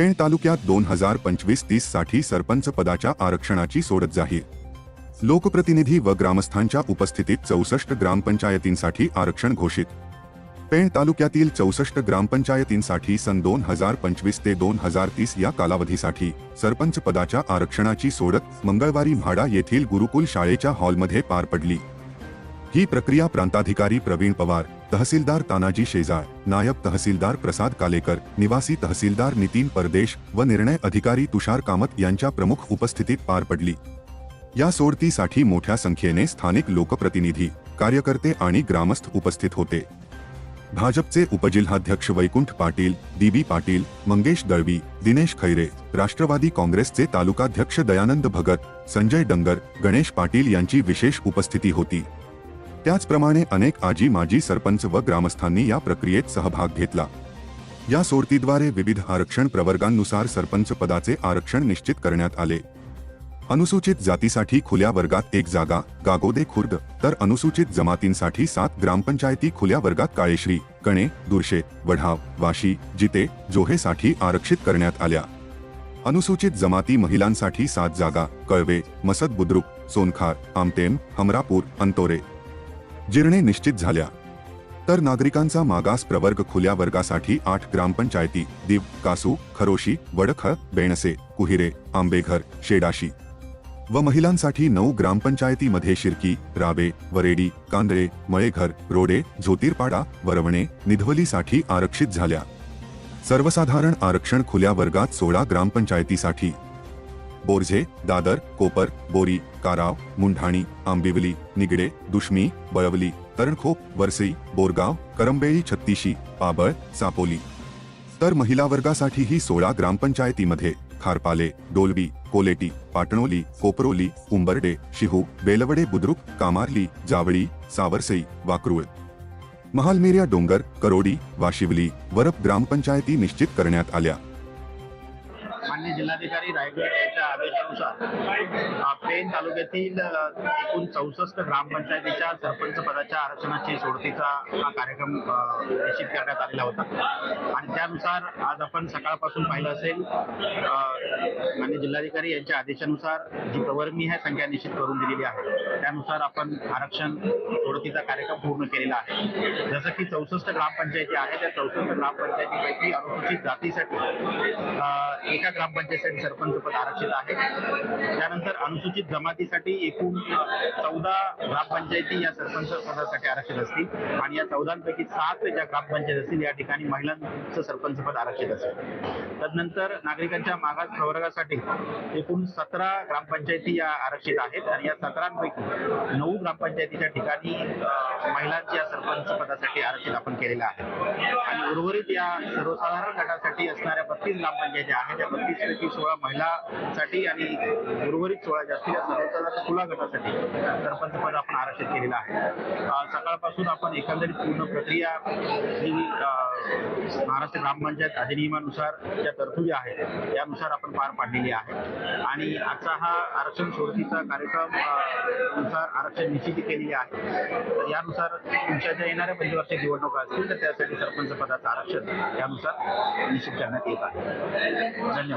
पेण तालुक्यात दोन हजार पंचवीस तीससाठी सरपंच पदाच्या आरक्षणाची सोडत जाहीर. लोकप्रतिनिधी व ग्रामस्थांच्या उपस्थितीत चौसष्ट ग्रामपंचायतींसाठी आरक्षण घोषित. पेण तालुक्यातील चौसष्ट ग्रामपंचायतींसाठी सन दोन हजार पंचवीस ते दोन हजार तीस या कालावधीसाठी सरपंच पदाच्या आरक्षणाची सोडत मंगळवारी म्हाडा येथील गुरुकुल शाळेच्या हॉलमध्ये पार पडली. ही प्रक्रिया प्रांताधिकारी प्रवीण पवार तहसीलदार तानाजी शेजाळ नायब तहसीलदार प्रसाद कालेकर निवासी तहसीलदार नितीन परदेश व निर्णय अधिकारी तुषार कामत यांच्या प्रमुख उपस्थितीत पार पडली. या सोडतीसाठी मोठ्या संख्येने स्थानिक लोकप्रतिनिधी कार्यकर्ते आणि ग्रामस्थ उपस्थित होते. भाजपचे उपजिल्हाध्यक्ष वैकुंठ पाटील डीबी पाटील मंगेश दळवी दिनेश खैरे राष्ट्रवादी काँग्रेसचे तालुकाध्यक्ष दयानंद भगत संजय डंगर गणेश पाटील यांची विशेष उपस्थिती होती. त्याचप्रमाणे अनेक आजी माजी सरपंच व ग्रामस्थांनी या प्रक्रियेत सहभाग घेतला. या सोडतीद्वारे विविध आरक्षण प्रवर्गांनुसार सरपंच पदाचे आरक्षण निश्चित करण्यात आले. अनुसूचित जातीसाठी खुल्या वर्गात एक जागा गागोदे खुर्द तर अनुसूचित जमातींसाठी सात ग्रामपंचायती खुल्या वर्गात काळेश्री कणे दुर्शे वढाव वाशी जिते जोहेसाठी आरक्षित करण्यात आल्या. अनुसूचित जमाती महिलांसाठी सात जागा कळवे मसद बुद्रुक सोनखार आमटेम हमरापूर अंतोरे जिरणे निश्चित झाल्या. तर नागरिकांचा मागास प्रवर्ग खुल्या वर्गासाठी आठ ग्रामपंचायती दिव कासू खरोशी वडख बेणसे कुहिरे आंबेघर शेडाशी व महिलांसाठी नऊ ग्रामपंचायतीमध्ये शिर्की राबे वरेडी कांदळे मळेघर रोडे झोतीरपाडा वरवणे निधवलीसाठी आरक्षित झाल्या. सर्वसाधारण आरक्षण खुल्या वर्गात सोळा ग्रामपंचायतीसाठी बोरझे, दादर, कोपर, बोरी, काराव, मुंढाणी, आंबिवली, निगडे दुश्मी बळवली, तरणखोप वरसई बोरगाव, करंबेळी, छत्तीशी, पाबळ, सापोली. तर महिला वर्गासाठीही सोळा ग्रामपंचायतीमध्ये खारपाले डोलबी कोलेटी, पाटणोली, कोपरोली, उंबरडे, शिहू, बेलवडे, बुद्रुक, कामार्ली, जावळी, सावरसई, वाकरूळ. महालमेरिया डोंगर, करोडी, वाशिवली, वरप ग्रामपंचायती निश्चित करण्यात आल्या. मान्य जिल्हाधिकारी रायगड यांच्या आदेशानुसार पेन तालुक्यातील एकूण चौसष्ट ग्रामपंचायतीच्या सरपंच पदाच्या आरक्षणाची सोडतीचा हा कार्यक्रम निश्चित करण्यात आलेला होता. आणि त्यानुसार आज आपण सकाळपासून पाहिलं असेल मान्य जिल्हाधिकारी यांच्या आदेशानुसार जी प्रवर्मी ह्या संख्या निश्चित करून दिलेली आहे. त्यानुसार आपण आरक्षण सोडतीचा कार्यक्रम पूर्ण केलेला आहे. जसं की चौसष्ट ग्रामपंचायती आहे त्या चौसष्ट ग्रामपंचायतीपैकी अनुसूचित जातीसाठी एका ग्रामपंचायतीसाठी सरपंच पद आरक्षित आहे. त्यानंतर अनुसूचित जमातीसाठी एकूण चौदा ग्रामपंचायती या सरपंच पदासाठी आरक्षित असतील आणि या चौदांपैकी सात ज्या ग्रामपंचायत असतील या ठिकाणी महिलांचं सरपंच पद आरक्षित असेल. तदनंतर नागरिकांच्या मागास प्रवर्गासाठी एकूण सतरा ग्रामपंचायती या आरक्षित आहेत आणि या सतरांपैकी नऊ ग्रामपंचायतीच्या ठिकाणी महिलांच्या सरपंच पदासाठी आरक्षित आपण केलेलं आहे. आणि उर्वरित या सर्वसाधारण गटासाठी असणाऱ्या बत्तीस ग्रामपंचायती आहेत. त्या बत्तीस की सोळा महिलांसाठी आणि उर्वरित सोळा जास्तीत जास्त खुला गटासाठी सरपंचपद आपण आरक्षित केलेलं आहे. सकाळपासून आपण एकंदरीत पूर्ण प्रक्रिया जी महाराष्ट्र ग्रामपंचायत अधिनियमानुसार ज्या तरतुदी आहेत त्यानुसार आपण पार पाडलेली आहे. आणि आजचा हा आरक्षण सोडतीचा कार्यक्रमनुसार आरक्षण निश्चिती केलेली आहे. तर यानुसार तुमच्या ज्या येणाऱ्या पंचवार्षिक निवडणुका असतील तर त्यासाठी सरपंच पदाचं आरक्षण त्यानुसार निश्चित करण्यात येत आहे. 真牛.